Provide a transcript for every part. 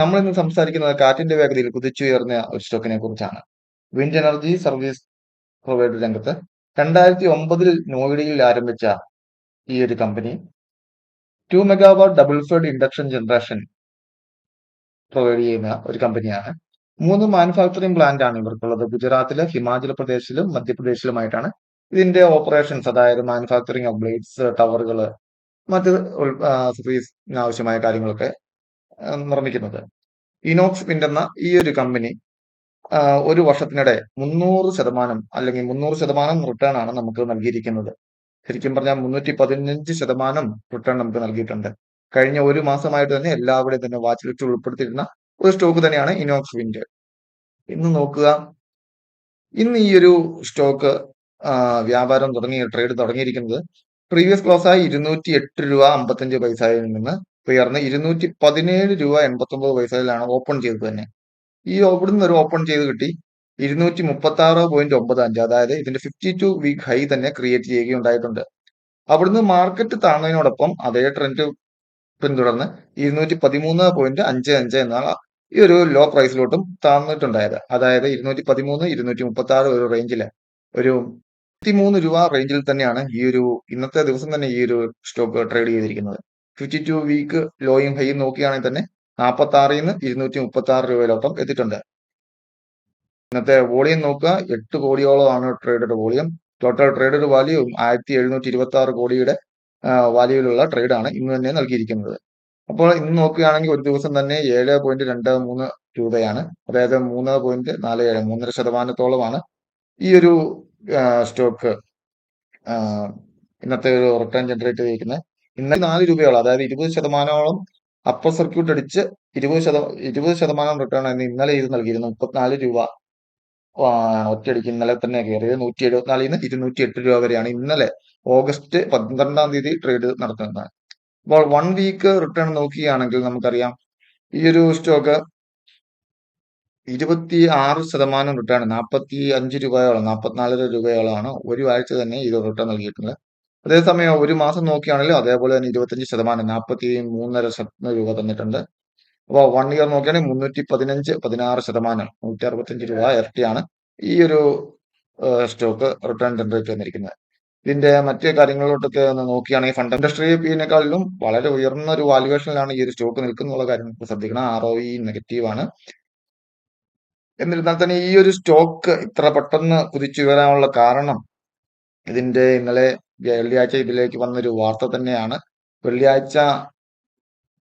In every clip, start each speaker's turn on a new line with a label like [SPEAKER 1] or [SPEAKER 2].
[SPEAKER 1] നമ്മൾ ഇന്ന് സംസാരിക്കുന്നത് കാറ്റിന്റെ വേഗതയിൽ കുതിച്ചുയർന്ന ഒരു സ്റ്റോക്കിനെ കുറിച്ചാണ്. വിൻഡ് എനർജി സർവീസ് പ്രൊവൈഡർ രംഗത്ത് രണ്ടായിരത്തി ഒമ്പതിൽ നോയിഡയിൽ ആരംഭിച്ച ഈ ഒരു company two megawatt double fed induction generation provide ചെയ്യുന്ന ഒരു കമ്പനിയാണ് മൂന്ന് മാനുഫാക്ചറിംഗ് പ്ലാന്റ് ആണ് ഇവർക്കുള്ളത്. ഗുജറാത്തിലെ ഹിമാചൽ പ്രദേശിലും മധ്യപ്രദേശിലുമായിട്ടാണ് ഇതിന്റെ ഓപ്പറേഷൻസ് അതായത് മാനുഫാക്ചറിംഗ് ഓഫ് ബ്ലേഡ്സ് ടവറുകൾ മറ്റ് സർവീസിന് ആവശ്യമായ കാര്യങ്ങളൊക്കെ നിർമ്മിക്കുന്നത്. ഇനോക്സ് എന്ന ഈ ഒരു കമ്പനി ഒരു വർഷത്തിനിടെ മുന്നൂറ് ശതമാനം അല്ലെങ്കിൽ മുന്നൂറ് ശതമാനം റിട്ടേൺ ആണ് നമുക്ക് നൽകിയിരിക്കുന്നത്. ശരിക്കും പറഞ്ഞാൽ മുന്നൂറ്റി പതിനഞ്ച് ശതമാനം റിട്ടേൺ നമുക്ക് നൽകിയിട്ടുണ്ട്. കഴിഞ്ഞ ഒരു മാസമായിട്ട് തന്നെ എല്ലാവരുടെയും തന്നെ വാച്ച് ലിസ്റ്റ് ഉൾപ്പെടുത്തിയിരുന്ന ഒരു സ്റ്റോക്ക് തന്നെയാണ് ഇനോക്സ് വിൻഡ് ഇന്ന് നോക്കുക. ഇന്ന് ഈ ഒരു സ്റ്റോക്ക് വ്യാപാരം തുടങ്ങി ട്രേഡ് തുടങ്ങിയിരിക്കുന്നത് പ്രീവിയസ് ക്ലോസ് ആയി ഇരുന്നൂറ്റി എട്ട് രൂപ അമ്പത്തഞ്ച് പൈസയിൽ നിന്ന് ഉയർന്ന് ഇരുന്നൂറ്റി പതിനേഴ് രൂപ എൺപത്തി ഒമ്പത് പൈസയിലാണ് ഓപ്പൺ ചെയ്തത് തന്നെ. ഈ ഇവിടുന്ന് ഒരു ഓപ്പൺ ചെയ്ത് കിട്ടി. ഇരുന്നൂറ്റി മുപ്പത്തി ആറ് പോയിന്റ് ഒമ്പത് അഞ്ച്. അതായത് ഇതിന്റെ ഫിഫ്റ്റി ടു വീക്ക് ഹൈ തന്നെ ക്രിയേറ്റ് ചെയ്യുകയുണ്ടായിട്ടുണ്ട്. അവിടുന്ന് മാർക്കറ്റ് താങ്ങുന്നതിനോടൊപ്പം അതേ ട്രെൻഡ് പിന്തുടർന്ന് ഇരുന്നൂറ്റി പതിമൂന്ന് പോയിന്റ് അഞ്ച് അഞ്ച് എന്നാണ് ഈ ഒരു ലോ പ്രൈസിലോട്ടും താഴ്ന്നിട്ടുണ്ടായത് അതായത് ഇരുന്നൂറ്റി പതിമൂന്ന് ഇരുന്നൂറ്റി മുപ്പത്തി ആറ് ഒരു റേഞ്ചിൽ ഒരു മൂന്ന് രൂപ റേഞ്ചിൽ തന്നെയാണ് ഈ ഒരു ഇന്നത്തെ ദിവസം തന്നെ ഈ ഒരു സ്റ്റോക്ക് ട്രേഡ് ചെയ്തിരിക്കുന്നത്. ഫിഫ്റ്റി ടു വീക്ക് ലോയും ഹൈയും നോക്കുകയാണെങ്കിൽ തന്നെ നാൽപ്പത്തി ആറിൽ നിന്ന് ഇരുന്നൂറ്റി മുപ്പത്തി ആറ് രൂപയിലോട്ടം എത്തിയിട്ടുണ്ട്. ഇന്നത്തെ വോളിയം നോക്കുക. എട്ട് കോടിയോളമാണ് traded volume. Total traded value ആയിരത്തി എഴുന്നൂറ്റി ഇരുപത്തി ആറ് കോടിയുടെ വാല്യൂവിലുള്ള ട്രേഡാണ് ഇന്ന് തന്നെ നൽകിയിരിക്കുന്നത്. അപ്പോൾ ഇന്ന് നോക്കുകയാണെങ്കിൽ ഒരു ദിവസം തന്നെ ഏഴ് പോയിന്റ് രണ്ട് മൂന്ന് രൂപയാണ്. അതായത് മൂന്ന് പോയിന്റ് നാല് ഏഴ് മൂന്നര ശതമാനത്തോളമാണ് ഈ ഒരു സ്റ്റോക്ക് ഇന്നത്തെ ഒരു റിട്ടേൺ ജനറേറ്റ് ചെയ്തിരിക്കുന്നത്. ഇന്നലെ നാല് രൂപയോളം അതായത് ഇരുപത് ശതമാനോളം അപ്പർ സർക്യൂട്ട് അടിച്ച് ഇരുപത് ശതമാനം ഇരുപത് ശതമാനം റിട്ടേൺ ആയിരുന്നു. ഇന്നലെ ഇത് നൽകിയിരുന്നു. മുപ്പത്തിനാല് രൂപ ഒറ്റയടിക്ക് ഇന്നലെ തന്നെ കയറിയത് നൂറ്റി എഴുപത്തിനാലിൽ നിന്ന് ഇരുന്നൂറ്റി എട്ട് രൂപ വരെയാണ് ഇന്നലെ ഓഗസ്റ്റ് പന്ത്രണ്ടാം തീയതി ട്രേഡ് നടത്തുന്നത്. അപ്പോൾ വൺ വീക്ക് റിട്ടേൺ നോക്കുകയാണെങ്കിൽ നമുക്കറിയാം. ഈ ഒരു സ്റ്റോക്ക് ഇരുപത്തി ആറ് ശതമാനം റിട്ടേൺ നാൽപ്പത്തി അഞ്ച് രൂപയോളം നാൽപ്പത്തിനാലര രൂപയോളമാണ് ഒരു ആഴ്ച തന്നെ ഇത് റിട്ടേൺ നൽകിയിട്ടുണ്ട് അതേസമയം ഒരു മാസം നോക്കുകയാണെങ്കിൽ അതേപോലെ തന്നെ ഇരുപത്തഞ്ച് ശതമാനം നാൽപ്പത്തി മൂന്നര രൂപ തന്നിട്ടുണ്ട്. അപ്പോൾ വൺ ഇയർ നോക്കുകയാണെങ്കിൽ മുന്നൂറ്റി പതിനഞ്ച് പതിനാറ് ശതമാനം നൂറ്റി അറുപത്തഞ്ച് രൂപ ഇരട്ടിയാണ് ഈ ഒരു സ്റ്റോക്ക് റിട്ടേൺ ജനറേറ്റ് വന്നിരിക്കുന്നത് ഇതിന്റെ മറ്റ് കാര്യങ്ങളിലോട്ടൊക്കെ ഒന്ന് ഫണ്ട് ഇൻഡസ്ട്രി പിന്നെക്കാളിലും വളരെ ഉയർന്ന ഒരു വാല്യുവേഷനിലാണ് ഈ ഒരു സ്റ്റോക്ക് നിൽക്കുന്നുള്ള കാര്യം നമുക്ക് ശ്രദ്ധിക്കണം. ആർ ഒ ഇ നെഗറ്റീവ് ആണ്. എന്നിരുന്നാൽ തന്നെ ഈ ഒരു സ്റ്റോക്ക് ഇത്ര പെട്ടെന്ന് കുതിച്ചു വരാനുള്ള കാരണം ഇതിന്റെ ഇന്നലെ വെള്ളിയാഴ്ച ഇതിലേക്ക് വന്നൊരു വാർത്ത തന്നെയാണ്. വെള്ളിയാഴ്ച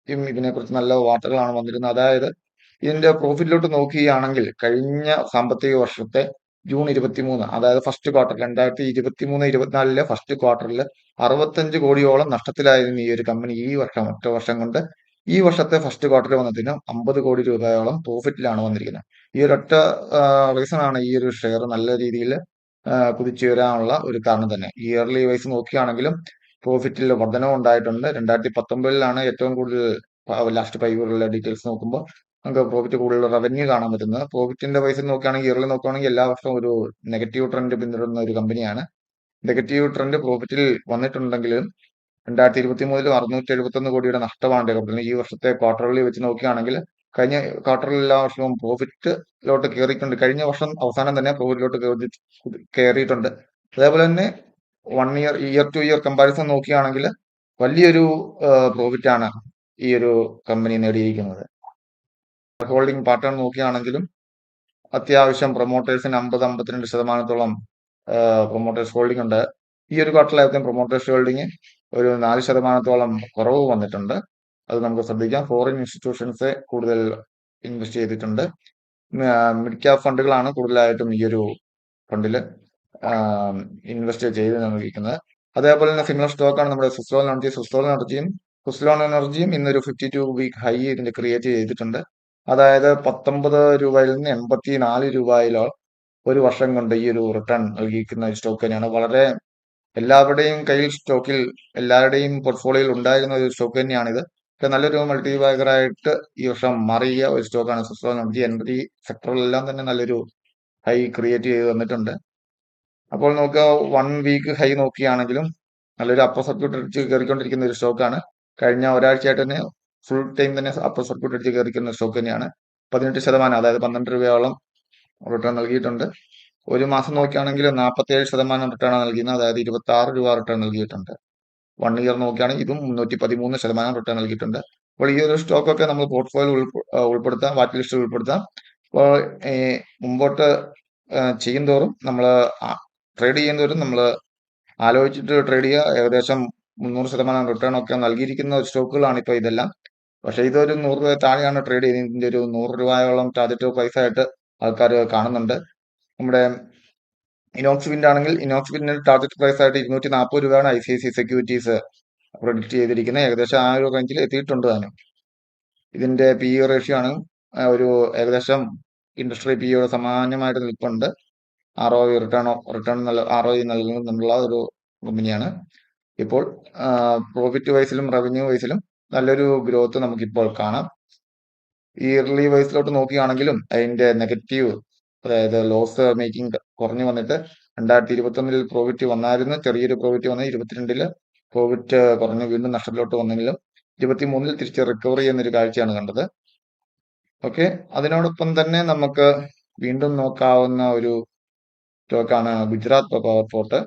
[SPEAKER 1] ഇതിനെക്കുറിച്ച് നല്ല വാർത്തകളാണ് വന്നിരുന്നത്. അതായത് ഇതിന്റെ പ്രോഫിറ്റിലോട്ട് നോക്കുകയാണെങ്കിൽ കഴിഞ്ഞ സാമ്പത്തിക വർഷത്തെ ജൂൺ ഇരുപത്തിമൂന്ന് അതായത് ഫസ്റ്റ് ക്വാർട്ടർ രണ്ടായിരത്തി ഇരുപത്തി മൂന്ന് ഇരുപത്തിനാലിലെ ഫസ്റ്റ് ക്വാർട്ടറിൽ അറുപത്തഞ്ച് കോടിയോളം നഷ്ടത്തിലായിരുന്നു ഈ ഒരു കമ്പനി ഈ വർഷം ഒറ്റ വർഷം കൊണ്ട്. ഈ വർഷത്തെ ഫസ്റ്റ് ക്വാർട്ടറിൽ വന്നതിന് അമ്പത് കോടി രൂപയോളം പ്രോഫിറ്റിലാണ് വന്നിരിക്കുന്നത്. ഈ ഒരൊറ്റ റീസൺ ആണ് ഈ ഒരു ഷെയർ നല്ല രീതിയിൽ കുതിച്ചുയരാനുള്ള ഒരു കാരണം തന്നെ. ഇയർലി വൈസ് നോക്കുകയാണെങ്കിലും പ്രോഫിറ്റിൽ വർധനവ് ഉണ്ടായിട്ടുണ്ട്. രണ്ടായിരത്തി പത്തൊമ്പതിലാണ് ഏറ്റവും കൂടുതൽ ലാസ്റ്റ് ഫൈവ് ഇയറിലെ ഡീറ്റെയിൽസ് നോക്കുമ്പോൾ നമുക്ക് പ്രോഫിറ്റ് കൂടുതൽ റവന്യൂ കാണാൻ പറ്റുന്നത്. പ്രോഫിറ്റിന്റെ വൈസ് നോക്കുകയാണെങ്കിൽ ഇയർലി നോക്കുകയാണെങ്കിൽ എല്ലാ വർഷവും ഒരു നെഗറ്റീവ് ട്രെൻഡ് പിന്തുടരുന്ന ഒരു കമ്പനിയാണ് നെഗറ്റീവ് ട്രെൻഡ് പ്രോഫിറ്റിൽ വന്നിട്ടുണ്ടെങ്കിലും രണ്ടായിരത്തി ഇരുപത്തി മൂന്നിലും അറുന്നൂറ്റി എഴുപത്തി ഒന്ന് കോടിയുടെ നഷ്ടമാണ്. കമ്പനി ഈ വർഷത്തെ ക്വാർട്ടറിൽ വെച്ച് നോക്കുകയാണെങ്കിൽ കഴിഞ്ഞ ക്വാർട്ടറിൽ എല്ലാ വർഷവും പ്രോഫിറ്റിലോട്ട് കയറിയിട്ടുണ്ട് കഴിഞ്ഞ വർഷം അവസാനം തന്നെ പ്രോഫിറ്റിലോട്ട് കയറിയിട്ടുണ്ട് അതേപോലെ തന്നെ one year year two year comparison നോക്കുകയാണെങ്കിൽ വലിയൊരു പ്രോഫിറ്റാണ് ഈ ഒരു കമ്പനി നേടിയിരിക്കുന്നത്. ഹോൾഡിംഗ് പാറ്റേൺ നോക്കുകയാണെങ്കിലും അത്യാവശ്യം പ്രൊമോട്ടേഴ്സിന് അമ്പത് അമ്പത്തിരണ്ട് ശതമാനത്തോളം പ്രൊമോട്ടേഴ്സ് ഹോൾഡിംഗ് ഉണ്ട്. ഈ ഒരു ക്വാർട്ടറിലായിരിക്കും പ്രൊമോട്ടേഴ്സ് ഹോൾഡിംഗ് ഒരു നാല് ശതമാനത്തോളം കുറവ് വന്നിട്ടുണ്ട്. അത് നമുക്ക് ശ്രദ്ധിക്കാം. ഫോറിൻ ഇൻസ്റ്റിറ്റ്യൂഷൻസ് കൂടുതൽ ഇൻവെസ്റ്റ് ചെയ്തിട്ടുണ്ട്. മിഡ് ക്യാപ് ഫണ്ടുകളാണ് കൂടുതലായിട്ടും ഈ ഒരു ഫണ്ടിൽ ഇൻവെസ്റ്റ് ചെയ്ത് നൽകിയിരിക്കുന്നത് അതേപോലെ തന്നെ സിമിലർ സ്റ്റോക്കാണ് നമ്മുടെ സുസ്ലോൺ എനർജി സുസ്ലോൺ എനർജിയും സുസ്ലോൺ എനർജിയും ഇന്നൊരു ഫിഫ്റ്റി ടു വീക്ക് ഹൈ ഇതിന്റെ ക്രിയേറ്റ് ചെയ്തിട്ടുണ്ട്. അതായത് പത്തൊമ്പത് രൂപയിൽ നിന്ന് എൺപത്തി നാല് രൂപയിലോ ഒരു വർഷം കൊണ്ട് ഈ ഒരു റിട്ടേൺ നൽകിയിരിക്കുന്ന ഒരു സ്റ്റോക്ക് തന്നെയാണ്. വളരെ എല്ലാവരുടെയും കയ്യിൽ സ്റ്റോക്കിൽ എല്ലാവരുടെയും പോർട്ട്ഫോളിയോയിൽ ഉണ്ടായിരുന്ന ഒരു സ്റ്റോക്ക് തന്നെയാണിത്. നല്ലൊരു മൾട്ടി ബാഗറായിട്ട് ഈ വർഷം മാറിയ ഒരു സ്റ്റോക്കാണ് സിസ്റ്റോ എനർജി എനർജി സെക്ടറിലെല്ലാം തന്നെ നല്ലൊരു ഹൈ ക്രിയേറ്റ് ചെയ്ത് തന്നിട്ടുണ്ട്. അപ്പോൾ നമുക്ക് വൺ വീക്ക് ഹൈ നോക്കിയാണെങ്കിലും നല്ലൊരു അപ്പർ സർക്യൂട്ട് അടിച്ച് കയറിക്കൊണ്ടിരിക്കുന്ന ഒരു സ്റ്റോക്കാണ് കഴിഞ്ഞ ഒരാഴ്ചയായിട്ട് തന്നെ ഫുൾ ടൈം തന്നെ അപ്പർ സർക്യൂട്ട് അടിച്ച് കയറിക്കുന്ന സ്റ്റോക്ക് തന്നെയാണ്. പതിനെട്ട് ശതമാനം അതായത് പന്ത്രണ്ട് രൂപയോളം റിട്ടേൺ നൽകിയിട്ടുണ്ട്. ഒരു മാസം നോക്കുകയാണെങ്കിൽ നാൽപ്പത്തേഴ് ശതമാനം റിട്ടേൺ നൽകിയിരുന്നത്. അതായത് ഇരുപത്തി ആറ് രൂപ റിട്ടേൺ നൽകിയിട്ടുണ്ട്. വൺ ഇയർ നോക്കിയാണ് ഇതും മുന്നൂറ്റി പതിമൂന്ന് ശതമാനം റിട്ടേൺ നൽകിയിട്ടുണ്ട്. അപ്പോൾ ഈ ഒരു സ്റ്റോക്ക് ഒക്കെ നമ്മൾ പോർട്ട്ഫോളിയോ ഉൾപ്പെടുത്താം വാറ്റ് ലിസ്റ്റിൽ ഉൾപ്പെടുത്താം. അപ്പോൾ മുമ്പോട്ട് ചെയ്യും തോറും നമ്മൾ ട്രേഡ് ചെയ്യുന്നതോറും നമ്മൾ ആലോചിച്ചിട്ട് ട്രേഡ് ചെയ്യുക. ഏകദേശം മുന്നൂറ് ശതമാനം റിട്ടേൺ ഒക്കെ നൽകിയിരിക്കുന്ന സ്റ്റോക്കുകളാണ് ഇപ്പോൾ ഇതെല്ലാം. പക്ഷേ ഇതൊരു നൂറ് രൂപ താഴെയാണ് ട്രേഡ് ചെയ്യുന്നത്. ഇതിന്റെ ഒരു നൂറ് രൂപയോളം ടാർജറ്റ് പൈസ ആയിട്ട് ആൾക്കാർ കാണുന്നുണ്ട്. നമ്മുടെ ഇനോക്സ് വിൻഡ് ആണെങ്കിൽ ഇനോക്സ് വിൻഡിന്റെ ടാർഗറ്റ് പ്രൈസ് ആയിട്ട് ഇരുന്നൂറ്റി നാൽപ്പത് രൂപയാണ് I C I C securities predict ചെയ്തിരിക്കുന്നത് ഏകദേശം ആ ഒരു റേഞ്ചിൽ എത്തിയിട്ടുണ്ട് താനും. ഇതിന്റെ പി ഇ റേഷ്യോ ആണ് ഒരു ഏകദേശം ഇൻഡസ്ട്രി പി ഇയുടെ സമാനമായിട്ട് നിൽപ്പുണ്ട്. R O return return R O നൽകുന്നുള്ള ഒരു കമ്പനിയാണ് ഇപ്പോൾ പ്രോഫിറ്റ് വൈസിലും റവന്യൂ വൈസിലും നല്ലൊരു ഗ്രോത്ത് നമുക്കിപ്പോൾ കാണാം. ഇയർലി വൈസിലോട്ട് നോക്കുകയാണെങ്കിലും അതിന്റെ നെഗറ്റീവ് അതായത് ലോസ് മേക്കിംഗ് കുറഞ്ഞു വന്നിട്ട് രണ്ടായിരത്തി ഇരുപത്തി ഒന്നിൽ പ്രോഫിറ്റ് വന്നായിരുന്നു. ചെറിയൊരു പ്രോഫിറ്റ് വന്ന്. ഇരുപത്തിരണ്ടിൽ പ്രോഫിറ്റ് കുറഞ്ഞു വീണ്ടും നഷ്ടത്തിലോട്ട് വന്നെങ്കിലും ഇരുപത്തി മൂന്നിൽ തിരിച്ച് റിക്കവർ ചെയ്യുന്ന ഒരു കാഴ്ചയാണ് കണ്ടത്. ഓക്കെ അതിനോടൊപ്പം തന്നെ നമുക്ക് വീണ്ടും നോക്കാവുന്ന ഒരു സ്റ്റോക്കാണ് Gujarat power port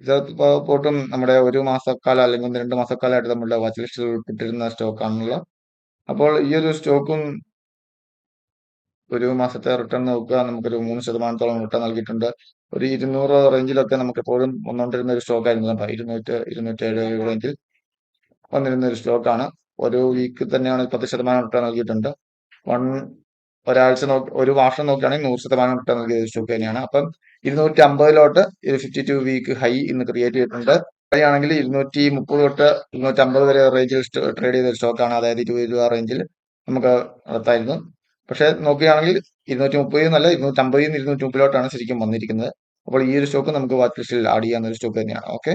[SPEAKER 1] Gujarat power പോർട്ടും നമ്മുടെ ഒരു മാസക്കാലം അല്ലെങ്കിൽ രണ്ട് മാസക്കാലമായിട്ട് നമ്മുടെ വാച്ച് ലിസ്റ്റിൽ ഉൾപ്പെട്ടിരുന്ന സ്റ്റോക്കാണല്ലോ അപ്പോൾ ഈ ഒരു സ്റ്റോക്കും ഒരു മാസത്തെ റിട്ടേൺ നോക്കുക. നമുക്കൊരു മൂന്ന് ശതമാനത്തോളം റിട്ടേൺ നൽകിയിട്ടുണ്ട്. ഒരു ഇരുന്നൂറ് റേഞ്ചിലൊക്കെ നമുക്ക് എപ്പോഴും വന്നുകൊണ്ടിരുന്ന ഒരു സ്റ്റോക്ക് ആയിരുന്നു കേട്ടോ ഇരുന്നൂറ്റ് ഇരുന്നൂറ്റേഴ് റേഞ്ചിൽ വന്നിരുന്ന ഒരു സ്റ്റോക്കാണ്. ഒരു വീക്ക് തന്നെയാണ് പത്ത് ശതമാനം റിട്ടേൺ നൽകിയിട്ടുണ്ട്. വൺ ഒരാഴ്ച നോക്കി ഒരു വർഷം നോക്കുകയാണെങ്കിൽ നൂറ് ശതമാനം റിട്ടേൺ നൽകിയ ഒരു സ്റ്റോക്ക് തന്നെയാണ്. അപ്പം ഇരുന്നൂറ്റി അമ്പതിലോട്ട് ഫിഫ്റ്റി ടു വീക്ക് ഹൈ ഇന്ന് ക്രിയേറ്റ് ചെയ്തിട്ടുണ്ട്. ആണെങ്കിൽ ഇരുന്നൂറ്റി മുപ്പത് തൊട്ട് ഇരുന്നൂറ്റി അമ്പത് വരെ റേഞ്ചിൽ ട്രേഡ് ചെയ്ത സ്റ്റോക്കാണ് അതായത് ഇരുപത് രൂപ റേഞ്ചിൽ നമുക്ക് നടത്തായിരുന്നു. പക്ഷെ നോക്കുകയാണെങ്കിൽ ഇരുന്നൂറ്റി മുപ്പതിൽ നിന്നല്ല ഇരുന്നൂറ്റി അമ്പതിൽ നിന്ന് ഇരുന്നൂറ്റി മുപ്പതിലോട്ടാണ് ശരിക്കും വന്നിരിക്കുന്നത്. അപ്പോൾ ഈ ഒരു സ്റ്റോക്ക് നമുക്ക് വാച്ച് ലിസ്റ്റിൽ ആഡ് ചെയ്യാവുന്ന ഒരു സ്റ്റോക്ക് തന്നെയാണ്. ഓക്കെ